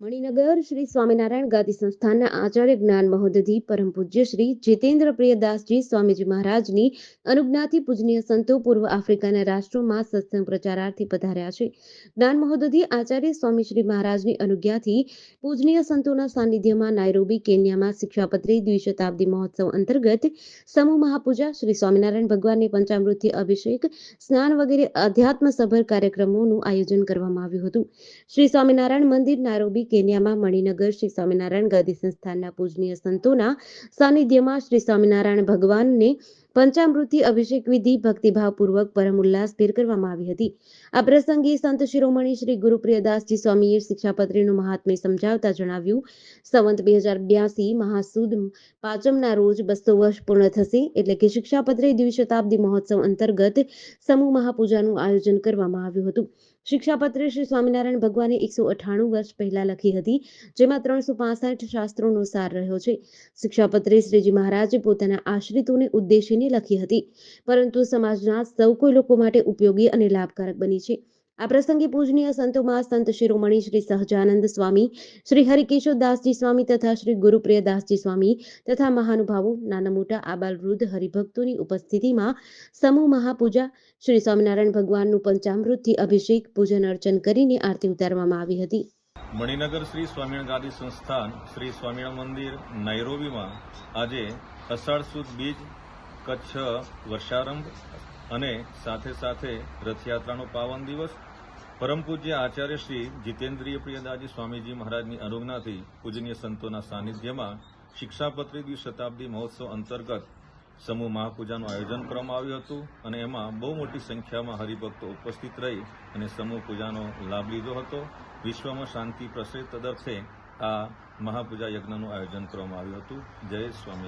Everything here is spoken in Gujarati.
મણિનગર શ્રી સ્વામિનારાયણ ગાદી સંસ્થાનના આચાર્ય જ્ઞાન મહોદધિ પરમ પૂજ્ય શ્રી જીતેન્દ્ર પ્રિયદાસજી સ્વામીજી મહારાજની અનુજ્ઞાથી પૂજનીય સંતો પૂર્વ આફ્રિકાના રાષ્ટ્રોમાં સત્સંગ પ્રચારાર્થે પધાર્યા છે. જ્ઞાન મહોદધિ આચાર્ય સ્વામી શ્રી મહારાજની અનુજ્ઞાથી પૂજનીય સંતોના સાનિધ્યમાં નાયરોબી, કેન્યામાં શિક્ષાપત્રી દ્વિશતાબ્દી મહોત્સવ અંતર્ગત સમૂહ મહાપૂજા શ્રી સ્વામિનારાયણ ભગવાનની પંચામૃતિ અભિષેક, સ્નાન વગેરે અધ્યાત્મસભર કાર્યક્રમોનું આયોજન કરવામાં આવ્યું હતું. શ્રી સ્વામિનારાયણ મંદિર નારોબી કેન્યામાં મણિનગર શ્રી સ્વામિનારાયણ ગાદી સંસ્થાનના પૂજનીય સંતોના સાનિધ્યમાં શ્રી સ્વામિનારાયણ ભગવાનને પંચામૃતથી અભિષેક વિધિ ભક્તિભાવપૂર્વક પરમ ઉલ્લાસભેર કરવામાં આવી હતી. આ પ્રસંગે સંત શિરોમણી શ્રી ગુરુપ્રિયદાસજી સ્વામીએ શિક્ષાપત્રીનું મહાત્મ્ય સમજાવતા જણાવ્યું, સંવંત બે હજાર બ્યાસી મહાસુદ પાંચમના રોજ બસો વર્ષ પૂર્ણ થશે એટલે કે શિક્ષાપત્રી દ્વિશતાબ્દી મહોત્સવ અંતર્ગત સમૂહ મહાપૂજાનું આયોજન કરવામાં આવ્યું હતું. શિક્ષાપત્ર શ્રી સ્વામિનારાયણ ભગવાને એકસો અઠાણું વર્ષ પહેલા લખી હતી, જેમાં ત્રણસો પાસઠ શાસ્ત્રોનો સાર રહ્યો છે. શિક્ષાપત્રી શ્રીજી મહારાજે પોતાના આશ્રિતોને ઉદ્દેશીને લખી હતી. પરંતુ સમાજના સૌ કોઈ લોકો માટે ઉપયોગી અને લાભકારક બની છે. આ પ્રસંગે પૂજનીય સંતોમાં સંત શિરોમણી શ્રી સહજાનંદ સ્વામી, શ્રી હરિકેશવદાસજી સ્વામી તથા શ્રી ગુરુપ્રિયદાસજી સ્વામી તથા મહાનુભાવો, નાના મોટા આબાલ વૃદ્ધ હરિભક્તોની ઉપસ્થિતિમાં સમૂહ મહાપૂજા, શ્રી સ્વામિનારાયણ ભગવાનનું પંચામૃતથી અભિષેક, પૂજન અર્ચન કરીને આરતી ઉતારવામાં આવી હતી. મણિનગર શ્રી સ્વામિનારાયણ સંસ્થાન શ્રી સ્વામિનારાયણ મંદિર, નૈરોબીમાં આજે અષાઢ સુદ બીજ કચ્છ, વર્ષારંભ અને સાથે સાથે રથયાત્રાનો પાવન દિવસ. પરમ પૂજ્ય આચાર્ય શ્રી જીતેન્દ્રિય પ્રિયદાજી સ્વામીજી મહારાજની અનુજ્ઞાથી પૂજનીય સંતોના સાનિધ્યમાં શિક્ષાપત્રી દ્વિશતાબ્દી મહોત્સવ અંતર્ગત સમૂહ મહાપૂજાનું આયોજન કરવામાં આવ્યું હતું અને એમાં બહુ મોટી સંખ્યામાં હરિભક્તો ઉપસ્થિત રહી અને સમૂહ પૂજાનો લાભ લીધો હતો. વિશ્વમાં શાંતિ પ્રસરે તદર્થે આ મહાપૂજા યજ્ઞનું આયોજન કરવામાં આવ્યું હતું. જય સ્વામી